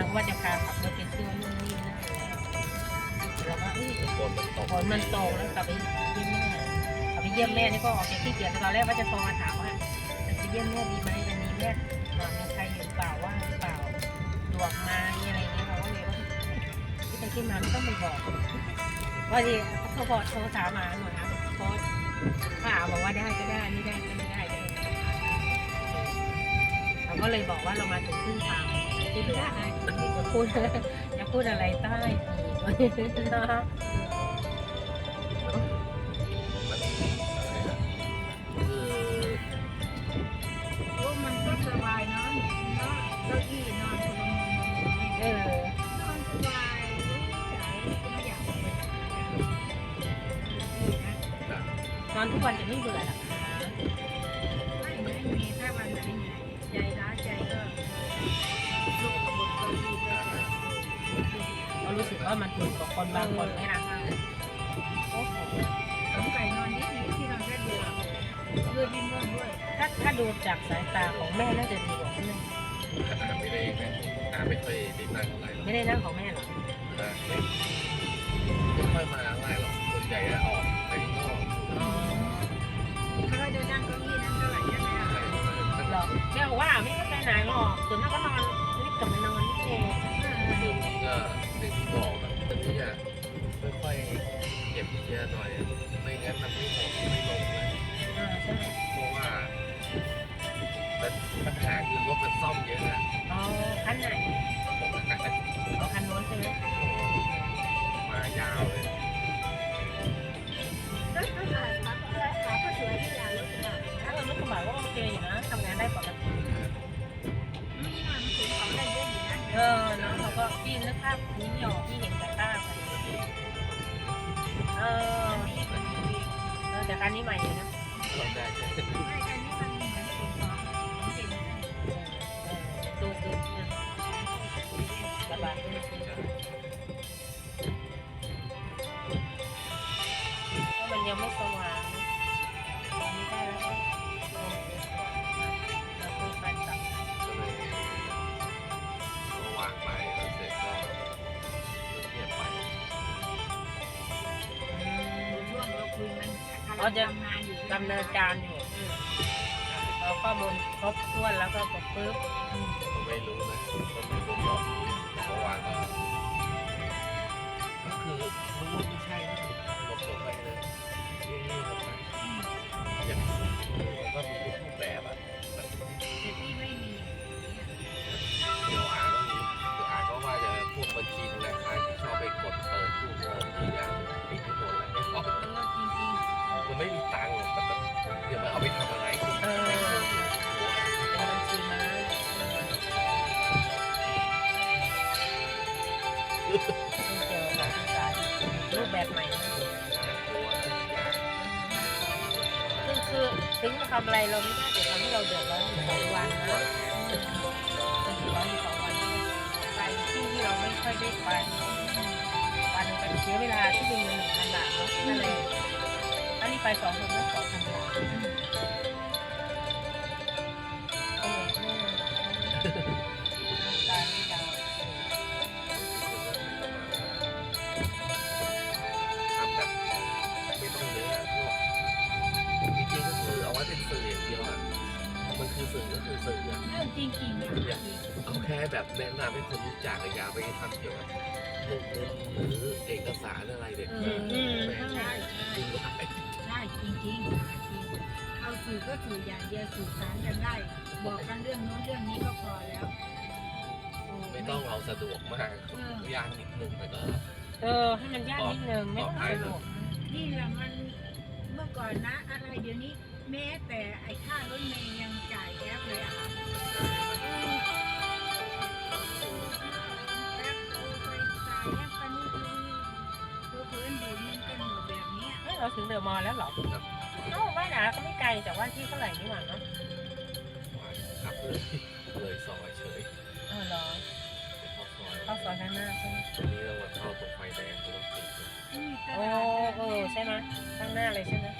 างว่าจะพาขับรถไปเที่ยวนู่นนี่นั่นเราก็เอ้ยฝนมันตกฝนมันตแล้วกลับไปเยี่ยมแม่กลับไปเยี่ยมแม่นี่ก็ออกจากที่เกียจตอนแรกว่าจะโทรมาถามว่าจะไปเยี่ยมแม่ดีไหมวันนี้แม่เอ่อมีใครอยู่เปล่าว่างเปล่าดวกมานี่อะไรเงี้ยเราก็เลยว่าที่ไปขึ้นมาไม่ต้องไปบอกว่าดิเขาบอกโทรถามมาหน่อยนะโพสต์ถ้าบอกว่าได้ก็ได้ไม่ได้ก็ไม่ได้เลยเราก็เลยบอกว่าเรามาถึงครึ่งทาง ที่เหลือจะพูดจะพูดอะไรใต้อีกเนาะคือโอ้มันก็สบายเนาะเนาะเก้าอี้นอนคนละมุมเออนอนสบายไม่อนนะนอนทุกวันจะไม่เบื่อหรอก ว่ามันถูกกับคนบางคนไหมล่ะโอ้โหสมไก่นอนนิดนึงที่นอนแค่เดียวเลือดยิ่งเลื่อนด้วย ถ้าถ้าดูจากสายตาของแม่น่าจะดีกว่าพี่นึงขนาดไม่ได้นะอาไม่ค่อยได้นั่งอะไรหรอกไม่ได้นั่งของแม่หรอ เออน้องเขาก็พี่นึกภาพนี้ไม่ออกพี่เห็นแต่ภาพเออเออแต่การนี้ใหม่อยู่นะเราได้ใช่ไหม ไม่อันนี้ จะทำงาอยู่ดำเนินการอยู่เราข้อมูลครบถ้วนแล้วก็กดปึ๊บผมไม่รู้นะก็ไม่รู้บอกเมื่อวานก็ก็คือรู้ว่าไม่ใช่นะบอกผมไปเลยเรื่อยๆไปอย่างก็มี คือถึงทำอะไรเราไม่ได้แต่ทำให้เราเดือดร้อนอยู่สองวันนะเดือดร้อนอยู่สองวันไปที่ที่เราไม่ค่อยได้ไปวันไปเสียเวลาที่มีเงินหนึ่งพันบาทเนาะนั่นแหละอันนี้ไปสองคนก็สองพันบาท มันคือสื่อก็คือสื่ออะๆเรื่องจริงๆอะเอาแค่แบบแนะนำให้คนรู้จักอย่าไปทำเกี่ยวกับเรื่องเงินหรือเอกสารอะไรเด็ดเอขาอดอืมแม่งใช่จริงว่าไปใช่จริงๆจริงเอาสื่อก็สื่ออย่างเดียวสื่อสารกันได้บอกกันเรื่องโน้นเรื่องนี้ก็พอแล้วไม่ต้องเอาสะดวกมากยากนิดนึงแต่ก็เออให้มันยากนิดนึงไม่ต้องสะดวกนี่แหละมันเมื่อก่อนนะอะไรเดี๋ยวนี้ แม้แต่ไอ้ค่ารถเมย์ยังจ่ายแอปเลยอะค่ะแอปโทรไปจ่ายแอปกันนี่คือตัวเพื่อนเดี๋ยวนี้กันหมดแบบเนี้ยเอ้ยเราถึงเดอะมอลล์แล้วเหรอเอ้าบ้านหนาก็ไม่ไกลจากว่าที่เท่าไหร่นี่หว่าเนาะขับเลยเลยซอยเฉยเออเหรอไปเข้าซอยเข้าซอยข้างหน้าใช่ไหมทีนี้เรามาเข้าตรงไฟแดงตรงติดเลยนี่ตโอ้ลาดเออใช่ไหมข้างหน้าเลยใช่ไหมที่จะทำ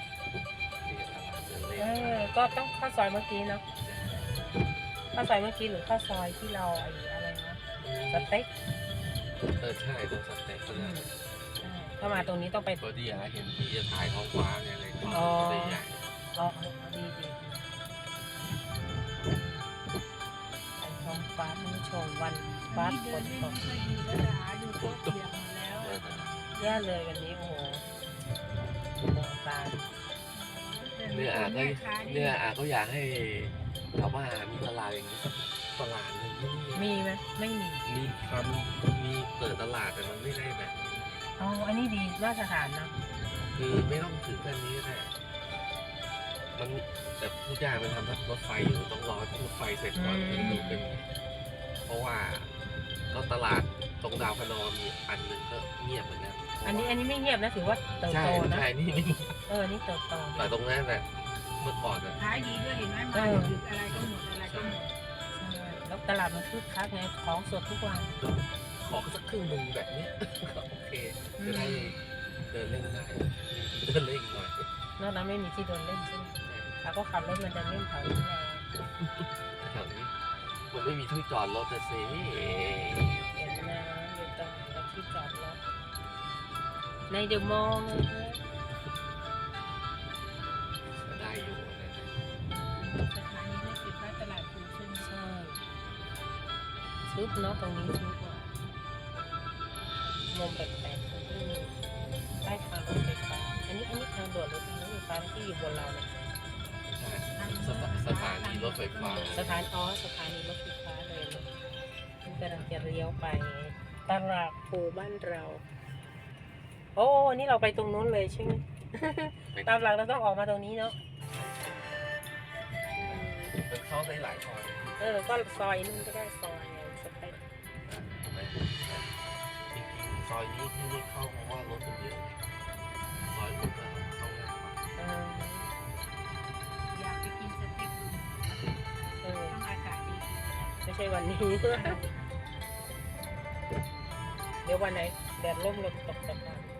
เดินเอเล่นอก็ต้องเข้าซอยเมื่อกี้เนาะเข้าซอยเมื่อกี้หรือเข้าซอยที่เราไอ้อะไรนะอืสเต็กเออใช่ตรงสเต็กก็อืได้มใช่ถ้ามาตรงนี้ต้องไป พอดีอะเห็นพี่จะถ่ายท้องฟ้าไงเลยก็อ๋อเลยใหญ่ อ๋อดีดีไปท้องฟ้าท่านผู้ชมวันฟ้านี่ฝเดินนเล่นตกไม่ค่อยดีแล้วล่ะดูโต๊ะเปียกหมดแล้วเออแย่เลยวันนี้โอ้โหมองตา เนี่ยอาก็เนี่ยอาก็อยากให้ชาวบ้านมีตลาดอย่างนี้สักตลาดหนึงมีไหมไม่มีมีทำมีเปิดตลาดแต่มันไม่ได้แบบอ๋ออันนี้ดีมาตรฐานเนอะคือไม่ต้องถึงแบบนี้ก็ได้มันแต่ผู้จ้างมันทำรถไฟอยู่ต้องรอให้รถไฟเสร็จก่อนถึงดูเป็นาวพนอมีอันหนึ่งก็เงียบเหมือนกันอันนี้อันนี้ไม่เงียบนะถือว่าเติบใช่โตนะ ใช่นี่นี่เออ นี่เติบโต แต่ตรงนั้นแหละเมื่อก่อนอะขายดีด้วยเห็นไหมมาดึกอะไรก็หมดอะไรก็หมดใช่แล้วตลาดมันคึกคักไงของสดทุกวันขอสักครึ่งหนึ่งแบบเนี้ยก็โอเคจะได้เดินเล่นได้มีที่เดินเล่นอีกหน่อยนอกนั้นไม่มีที่เดินเล่นใช่ไหมแล้วก็ขับรถมาเดินเล่นแถวนี้แหละแถวนี้มันไม่มีที่จอดรถจะสิ ที่จอดรถในเดอะมอลล์เลยได้อยู่นะสถานีรถไฟฟ้าตลาดภูเช่นใช่ชุดเนาะตรงนี้ชุดว่ะลมแปลกๆอืมใต้ทางรถไฟฟ้าอันนี้อันนี้ทางด่วนรถไฟฟ้าที่อยู่บนเราเนี่ยใช่สถาสถานีรถไฟฟ้าสถานอ๋อสถานีรถไฟฟ้าเลยเนอะที่กำลังจะเลี้ยวไป ตลาดภูบ้านเรา โอ้นี่เราไปตรงนู้นเลยใช่ไหมตามหลักเราต้องออกมาตรงนี้เนาะอืมมันเข้าได้หลายซอยเออก็ซอยนู่นก็ได้ซอยไงสเปคเห็นไหมจริงๆซอยนี้ที่นี่เข้าเพราะว่ารถมันเยอะซอยนู้นก็เข้าง่ายกว่าเอออยากไปกินสเต็กดูเออต้องอากาศดีไม่ใช่วันนี้เดี๋ยววันไหนแดดร่มลมตกตกกัน